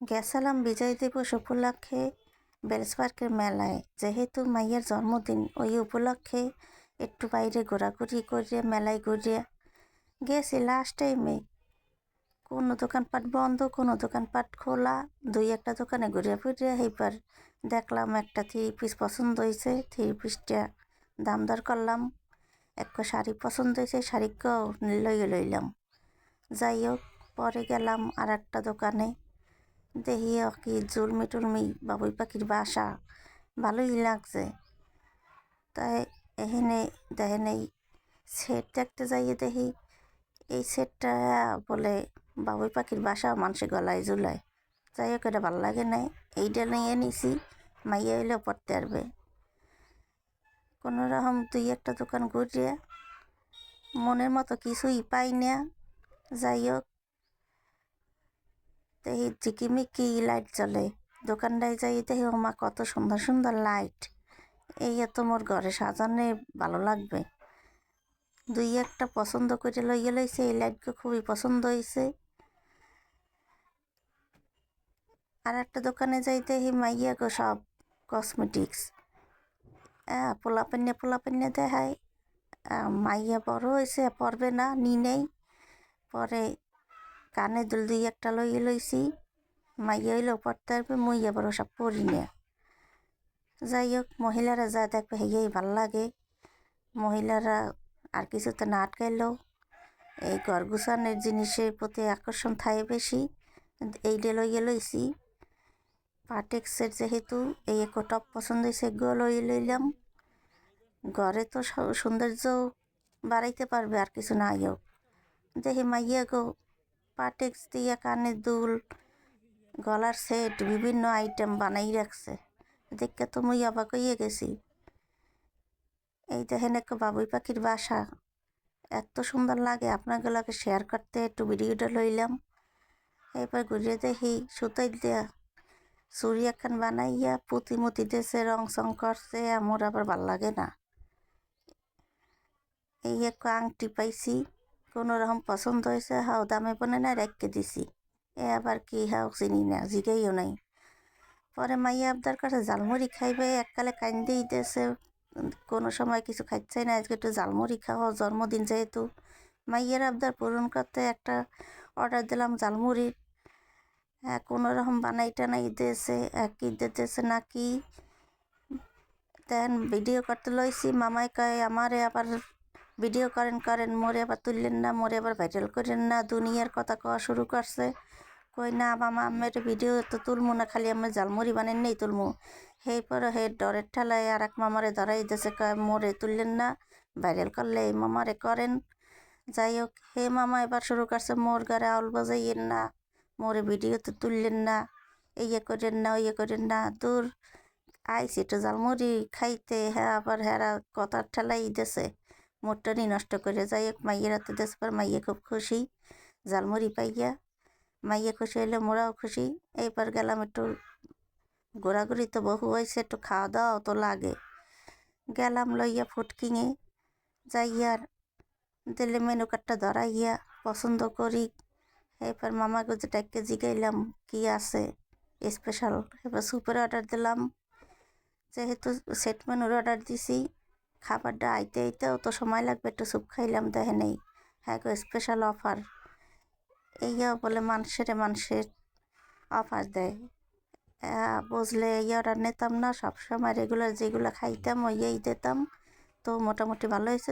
গেছিলাম বিজয় দিবস উপলক্ষে বেলস পার্কের মেলায়। যেহেতু মাইয়ের জন্মদিন ওই উপলক্ষে একটু বাইরে ঘোরাঘুরি করিয়া মেলায় ঘুরিয়া গেছি। লাস্ট টাইমে কোনো দোকানপাট বন্ধ, কোনো দোকানপাট খোলা, দুই একটা দোকানে ঘুরিয়া ফিরে এইবার দেখলাম একটা থ্রি পিস পছন্দ হয়েছে, থ্রি পিসটা দাম দর করলাম। একটা শাড়ি পছন্দ হয়েছে, শাড়িকেও লইয়ে লইলাম। যাই হোক, পরে গেলাম আর একটা দোকানে। দেখি কি জুলমি টুলমি বাবুই পাখির বাসা ভালোই লাগছে তাই এখানে দেখেন এই সেট দেখতে যাইয়ে দেখি এই সেটটা বলে বাবুই পাখির বাসা মানুষের গলায় ঝুলায় যাই হোক এটা ভালো লাগে নাই এইটা নিয়ে নিছি মাইয়া হইলেও পড়তে পারবে কোনো রকম দুই একটা দোকান ঘুরিয়ে মনের মতো কিছুই পাই না যাই হোক দেখি ঝিকিমিকি লাইট জ্বলে। দোকানটায় যাই দেখি ওমা কত সুন্দর সুন্দর লাইট। এই এত মোর ঘরে সাজানে ভালো লাগবে দুই একটা পছন্দ করে লইয়ে লইছে, এই লাইটগুলো খুবই পছন্দ হয়েছে আর একটা দোকানে যাইতে হি, মাইয়া গো, সব কসমেটিক্স। হ্যাঁ পোলা পান্নে দেখায়। মাইয়া বড় হয়েছে পরবে না, নি নেই। পরে কানে দুল দুই একটা লইয়ে লইছি। মাইয়া হইলেও পড়তে পারবে মুই আবার ওসব পড়ি না। যাই হোক মহিলারা যা দেখবে হেয়েই ভালো লাগে। মহিলারা আর কিছুতে না আটকাইলেও এই ঘর গুছানোর জিনিসের প্রতি আকর্ষণ থাকে বেশি। এইটা লইয়ে লইছি পাটেক্সের যেহেতু এই এক টপ পছন্দ হয়েছে এগুলো লইয়ে লইলাম। ঘরে তো সৌন্দর্য বাড়াইতে পারবে আর কিছু নাই হোক। দেখি মাইয়া গো পাটেক্স দিয়ে কানের দুল, গলার সেট, বিভিন্ন আইটেম বানাই রাখছে। দেখে তো মুই অবাক হইয়ে গেছি। এই দেখেন একটা বাবুই পাখির বাসা। এত সুন্দর লাগে। আপনাগুলোকে শেয়ার করতে, একটু ভিডিওটা লইলাম। এবার ঘুরে দেখি, সুতাই দেয়া চুরি একখান বানাইয়া পুঁতি মুতি দিয়েছে রং সং করছে আমার আবার ভালো লাগে না। এই এক আংটি পাইছি। কোনো রকম পছন্দ হয়েছে হাও দামে বনে না রেখে দিছি এ আবার কি, হাও চিনি না, জিগাইও নাই। পরে মাইয়া আবদার কাছে জালমুড়ি খাইবে, এককালে কান্দেই দিয়েছে কোনো সময় কিছু খাচ্ছে না আজকে একটু জালমুড়ি খাওয়া জন্মদিন যেহেতু। মাইয়ের আবদার পূরণ করতে একটা অর্ডার দিলাম জালমুড়ির হ্যাঁ কোনো রকম বানাই টানাই দিয়েছে কি দিতেছে না কি দেন ভিডিও করতে লইছি, মামাই কয়, আমারে আবার ভিডিও করেন করেন, মোরে আবার তুললেন না, মোরে আবার ভাইরাল করেন না, দুনিয়ার কথা কওয়া শুরু করছে। কই না, মামা আমের ভিডিও তো তুলমু না, খালি আমি জালমুড়ি বানেন নেই তুলমু। হে পরে হে ডরের ঠেলায় আর এক মামারে ধরাই দিয়েছে কয়, মোরে তুললেন না ভাইরাল করলে এই মামারে করেন। যাই হোক হে মামা এবার শুরু করছে, মোর ঘরে আউল বাজাইয়েন না, মোরে ভিডিও তো তুললেন না ইয়ে করেন না ইয়ে করেন না, দূর আইসি একটু জালমুড়ি খাইতে হ্যাঁ আবার হেরা কথার ঠেলাই দিছে। মোটটানি নষ্ট করে যাই হোক মাইয়ের হাতে দেশ পর মাইয়ে খুব খুশি। জালমুড়ি পাইয়া মাইয়ে খুশি হইলে মোরাও খুশি। এইবার গেলাম একটু ঘোরাঘুরি তো বহু হয়েছে, একটু খাওয়া দাওয়াও তো লাগে। গেলাম লইয়া ফুটকিংয়ে যাইয়ার দিলে মেনু কার্ডটা ধরাইয়া পছন্দ করি। এবার মামা গুজে ডাক্কে জিগাইলাম, কি আছে স্পেশাল এবার সুপের অর্ডার দিলাম। যেহেতু সেট মেনুর অর্ডার দিছি খাবারটা আইতে আইতেও তো সময় লাগবে, একটু স্যুপ খাইলাম, দেখে নেই। হ্যাঁ স্পেশাল অফার এইয়া বলে মানুষের মানুষের অফার দেয়। বুঝলে অর্ডার নিতাম না, সবসময় রেগুলার যেগুলো খাইতাম ওই দিতাম। তো মোটামুটি ভালো হয়েছে।